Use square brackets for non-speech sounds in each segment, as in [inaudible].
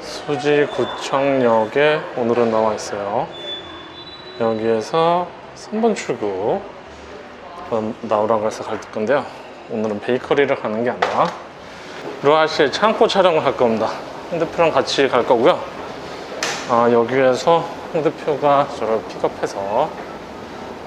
수지구청역에 오늘은 나와 있어요. 여기에서 3번 출구 어, 나오라고 해서 갈 건데요. 오늘은 베이커리를 가는 게 아니라 루아시의 창고 촬영을 할 겁니다. 홍 대표랑 같이 갈 거고요. 아, 여기에서 홍 대표가 저를 픽업해서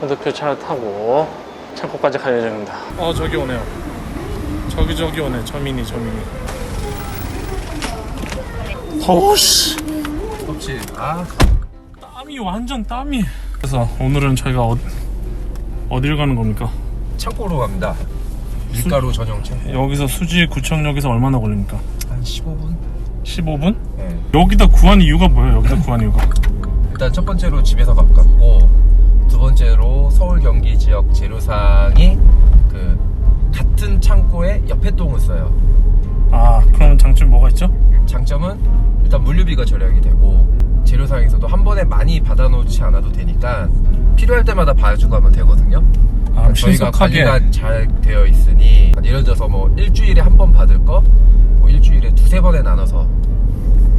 홍 대표 차를 타고 창고까지 갈 예정입니다. 어 저기 오네요. 저기 저기 오네. 저민이 저민이. 더워 씨. 덥지. 아, 땀이 완전 땀이. 그래서 오늘은 저희가 어, 어딜 가는 겁니까? 창고로 갑니다. 밀가루 전용 창고. 여기서 수지 구청역에서 얼마나 걸립니까? 한 15분? 15분? 네. 여기다 구한 이유가 뭐예요? 여기다 구한 이유가? 일단 첫 번째로 집에서 가깝고 두 번째로 서울 경기 지역 재료상이 그 같은 창고에 옆에 동을 써요. 장점이 뭐가 있죠? 장점은 일단 물류비가 절약이 되고 재료상에서도 한 번에 많이 받아놓지 않아도 되니까 필요할 때마다 봐주고 하면 되거든요. 아 저희가 신속하게 관리가 잘 되어 있으니 예를 들어서 뭐 일주일에 한 번 받을 거 뭐 일주일에 두세 번에 나눠서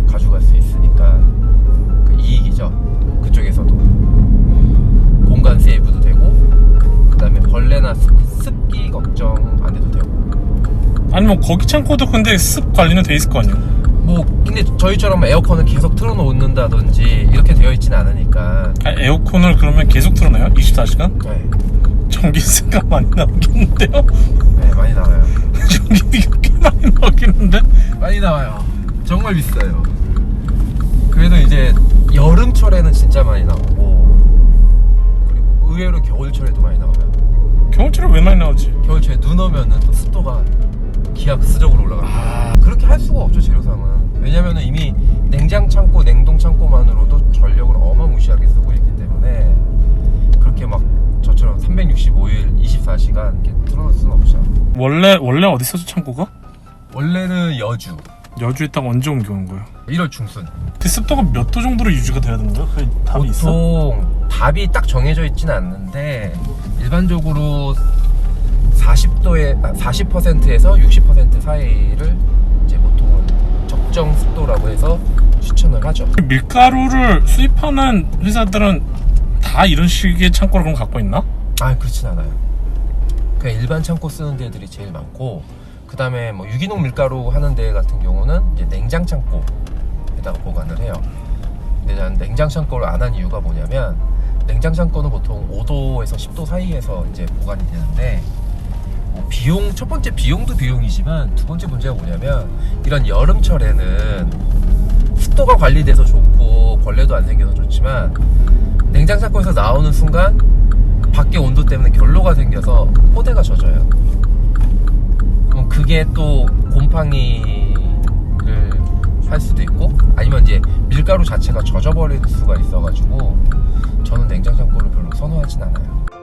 가져갈 수 있으니 아니면 거기 창고도 근데 습 관리는 돼 있을 거 아니에요? 뭐 근데 저희처럼 에어컨을 계속 틀어놓는다든지 이렇게 되어 있지는 않으니까 아, 에어컨을 그러면 계속 틀어놔요? 24시간? 네, 전기세가 많이 나오겠는데요? 네 많이 나와요 [laughs] 전기비가 꽤 많이 나오겠는데? 많이 나와요. 정말 비싸요. 그래도 이제 여름철에는 진짜 많이 나오고 그리고 의외로 겨울철에도 많이 나와요. 겨울철에 왜 많이 나오지? 겨울철에 눈 오면은 또 습도가 기하급수적으로 올라갑니다. 그렇게 할 수가 없죠 재료상은. 왜냐면은 이미 냉장 창고, 냉동 창고만으로도 전력을 어마무시하게 쓰고 있기 때문에 그렇게 막 저처럼 365일 24시간 이렇게 틀어놓을 수는 없죠. 원래 원래 어디 있었죠 창고가? 원래는 여주 여주에 딱 언제 옮겨온 거예요? 1월 중순. 그 습도가 몇 도 정도로 유지가 돼야 되는 거예요? 그 답이 있어? 보통 답이 딱 정해져 있지는 않는데 일반적으로 40도에 40%에서 60% 사이를 이제 보통은 적정 습도라고 해서 추천을 하죠. 밀가루를 수입하는 회사들은 다 이런 식의 창고를 그럼 갖고 있나? 아 그렇진 않아요. 그냥 일반 창고 쓰는 데들이 제일 많고 그 다음에 뭐 유기농 밀가루 하는 데 같은 경우는 이제 냉장 창고에다가 보관을 해요. 근데 난 냉장 창고를 안 한 이유가 뭐냐면 냉장 창고는 보통 5도에서 10도 사이에서 이제 보관이 되는데 뭐 비용 첫 번째 비용도 비용이지만 두 번째 문제가 뭐냐면 이런 여름철에는 습도가 관리돼서 좋고 벌레도 안 생겨서 좋지만 냉장 창고에서 나오는 순간 밖에 온도 때문에 결로가 생겨서 포대가 젖어요. 그럼 그게 또 곰팡이를 할 수도 있고 아니면 이제 밀가루 자체가 젖어버릴 수가 있어가지고 저는 냉장 창고를 별로 선호하진 않아요.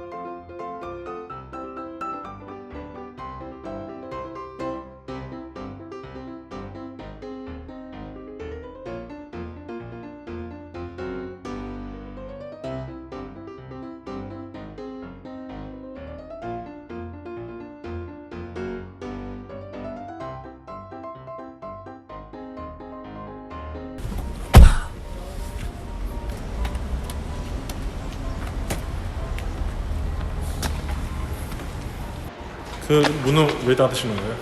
그 문을 왜 닫으시는 거예요?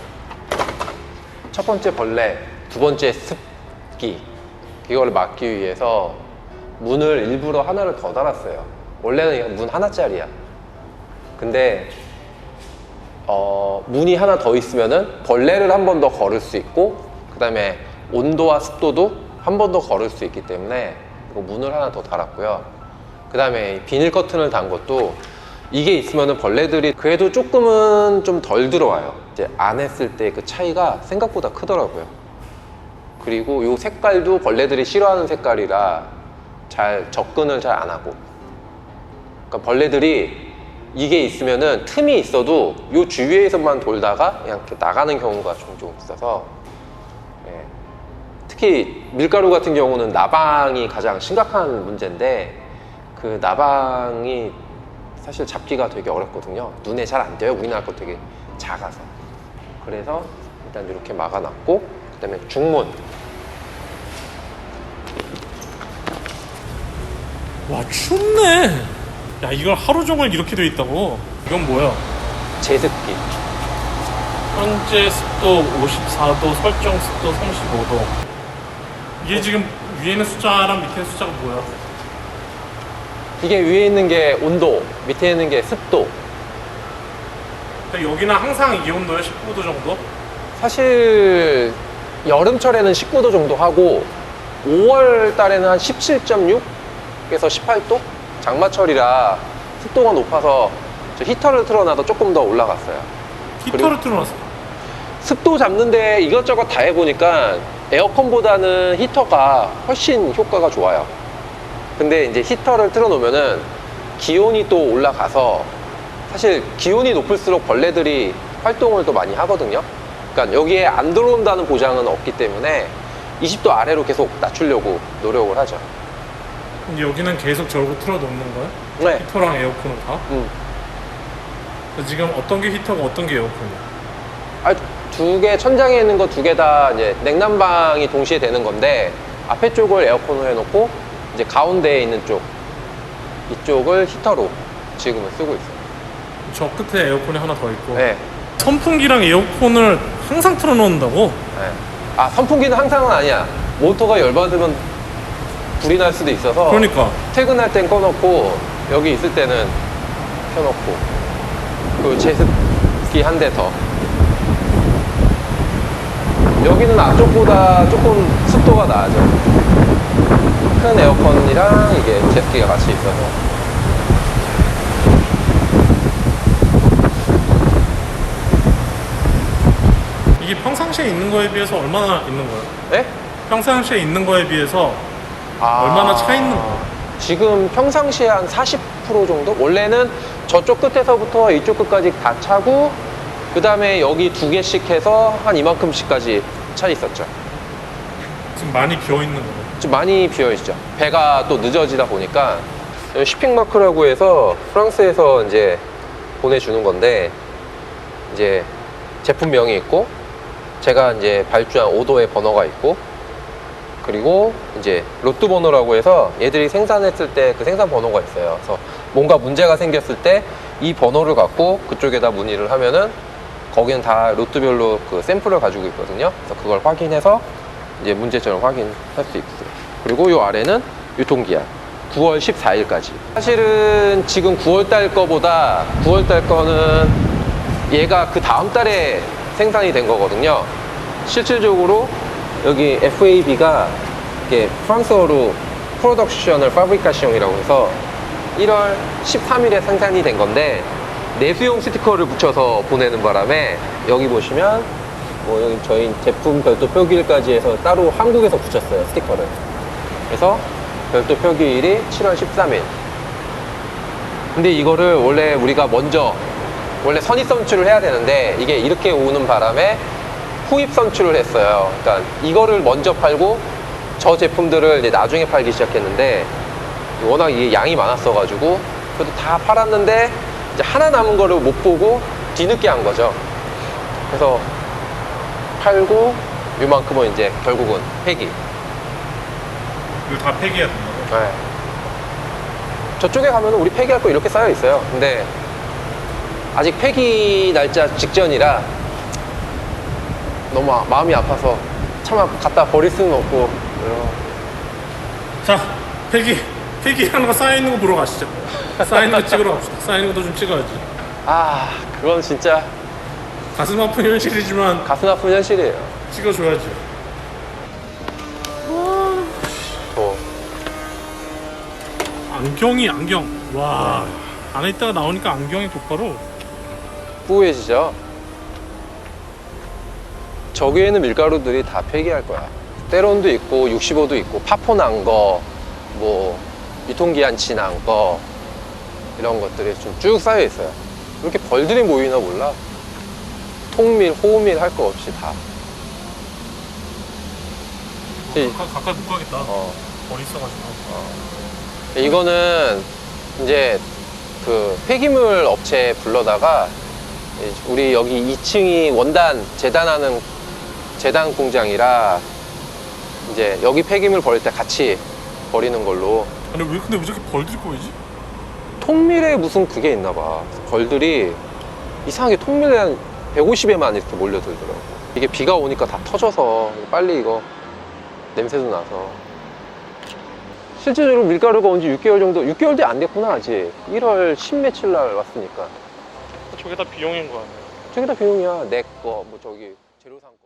첫 번째 벌레, 두 번째 습기 이걸 막기 위해서 문을 일부러 하나를 더 달았어요. 원래는 문 하나짜리야. 근데 어, 문이 하나 더 있으면은 벌레를 한 번 더 걸을 수 있고 그다음에 온도와 습도도 한 번 더 걸을 수 있기 때문에 문을 하나 더 달았고요. 그다음에 비닐 커튼을 단 것도 이게 있으면은 벌레들이 그래도 조금은 좀 덜 들어와요. 이제 안 했을 때 그 차이가 생각보다 크더라고요. 그리고 요 색깔도 벌레들이 싫어하는 색깔이라 잘 접근을 잘 안 하고. 그러니까 벌레들이 이게 있으면은 틈이 있어도 요 주위에서만 돌다가 그냥 이렇게 나가는 경우가 종종 있어서 예. 특히 밀가루 같은 경우는 나방이 가장 심각한 문제인데 그 나방이 사실 잡기가 되게 어렵거든요. 눈에 잘 안 띄어요. 우리나라 거 되게 작아서. 그래서 일단 이렇게 막아놨고 그 다음에 중문. 와 춥네. 야 이걸 하루 종일 이렇게 돼 있다고? 이건 뭐야? 제습기. 현재 습도 54도 설정 습도 35도. 이게 지금 위에는 숫자랑 밑에 숫자가 뭐야? 이게 위에 있는 게 온도, 밑에 있는 게 습도. 근데 여기는 항상 이 온도에 19도 정도? 사실 여름철에는 19도 정도 하고 5월 달에는 한 17.6에서 18도? 장마철이라 습도가 높아서 저 히터를 틀어놔도 조금 더 올라갔어요. 히터를 틀어놨어. 습도 잡는데 이것저것 다 해보니까 에어컨보다는 히터가 훨씬 효과가 좋아요. 근데 이제 히터를 틀어놓으면은 기온이 또 올라가서 사실 기온이 높을수록 벌레들이 활동을 또 많이 하거든요. 그러니까 여기에 안 들어온다는 보장은 없기 때문에 20도 아래로 계속 낮추려고 노력을 하죠. 근데 여기는 계속 저러고 틀어놓는 거야? 네. 히터랑 에어컨은 다? 음. 그래서 지금 어떤 게 히터고 어떤 게 에어컨이야? 아, 두 개, 천장에 있는 거 두 개 다 이제 냉난방이 동시에 되는 건데, 앞에 쪽을 에어컨으로 해놓고, 이제 가운데에 있는 쪽, 이쪽을 히터로 지금은 쓰고 있어요. 저 끝에 에어컨이 하나 더 있고 네. 선풍기랑 에어컨을 항상 틀어놓는다고? 네. 아, 선풍기는 항상은 아니야. 모터가 열받으면 불이 날 수도 있어서, 그러니까 퇴근할 땐 꺼놓고, 여기 있을 때는 켜놓고, 그 제습기 한 대 더. 여기는 앞쪽보다 조금 습도가 나아져. 큰 에어컨이랑 이게 제습기가 같이 있어서. 이게 평상시에 있는 거에 비해서 얼마나 있는 거야? 네? 평상시에 있는 거에 비해서 아. 얼마나 차 있는 거야? 지금 평상시에 한 40% 정도? 원래는 저쪽 끝에서부터 이쪽 끝까지 다 차고, 그 다음에 여기 두 개씩 해서 한 이만큼씩까지 차 있었죠. 지금 많이 비어 있는 거야. 좀 많이 비어 있죠. 배가 또 늦어지다 보니까 쇼핑마크라고 해서 프랑스에서 이제 보내주는 건데 이제 제품명이 있고 제가 이제 발주한 오도의 번호가 있고 그리고 이제 로또 번호라고 해서 얘들이 생산했을 때 그 생산 번호가 있어요. 그래서 뭔가 문제가 생겼을 때 이 번호를 갖고 그쪽에다 문의를 하면은 거기는 다 로또별로 그 샘플을 가지고 있거든요. 그래서 그걸 확인해서 이제 문제점을 확인할 수 있고요. 그리고 요 아래는 유통기한 9월 14일까지. 사실은 지금 9월 달 거보다 9월 달 거는 얘가 그 다음 달에 생산이 된 거거든요. 실질적으로 여기 FAB가 이게 프랑스어로 프로덕션을 파브리카시옹이라고 해서 1월 13일에 생산이 된 건데 내수용 스티커를 붙여서 보내는 바람에 여기 보시면 뭐 여기 저희 제품 별도 표기일까지 해서 따로 한국에서 붙였어요 스티커를 그래서 별도 표기일이 7월 13일. 근데 이거를 원래 우리가 먼저 원래 선입 선출을 해야 되는데 이게 이렇게 오는 바람에 후입 선출을 했어요. 그러니까 이거를 먼저 팔고 저 제품들을 이제 나중에 팔기 시작했는데 워낙 이게 양이 많았어 가지고 그래도 다 팔았는데 이제 하나 남은 거를 못 보고 뒤늦게 한 거죠. 그래서 팔고 요만큼은 이제 결국은 폐기. 이거 다 폐기해야 된다고? 네. 저쪽에 가면 우리 폐기할 거 이렇게 쌓여 있어요. 근데 아직 폐기 날짜 직전이라 너무 아- 마음이 아파서 차마 갖다 버릴 수는 없고 자 폐기 폐기하는 거 쌓여있는 거 보러 가시죠 쌓여있는 거 [laughs] 찍으러 갑시다 쌓여있는 것도 좀 찍어야지 아 그건 진짜 가슴 아픈 현실이지만 가슴 아픈 현실이에요. 찍어줘야지 안경이 안경 와 안에 있다가 나오니까 안경이 곧바로 뿌해지죠. 저기에는 밀가루들이 다 폐기할 거야. 때론도 있고 65도 있고 파포 난 거, 뭐 유통기한 지난 거 이런 것들이 좀 쭉 쌓여 있어요. 이렇게 벌들이 모이나 몰라. 통밀, 호밀 할 거 없이 다. 이- 가, 가까이 못 가겠다 어. 벌 있어가지고 이거는 이제 그 폐기물 업체 불러다가 우리 여기 2층이 원단 재단하는 재단 공장이라 이제 여기 폐기물 버릴 때 같이 버리는 걸로. 아니 왜 근데 왜 저렇게 벌들이 보이지? 통밀에 무슨 그게 있나 봐. 벌들이 이상하게 통밀에 한 150에만 이렇게 몰려들더라고. 이게 비가 오니까 다 터져서 빨리 이거 냄새도 나서 실제적으로 밀가루가 온 지 6개월 정도 6개월도 안 됐구나 아직. 1월 10 며칠 날 왔으니까. 저게 다 비용인 거 아니에요? 저게 다 비용이야. 내 거 뭐 저기 재료상 거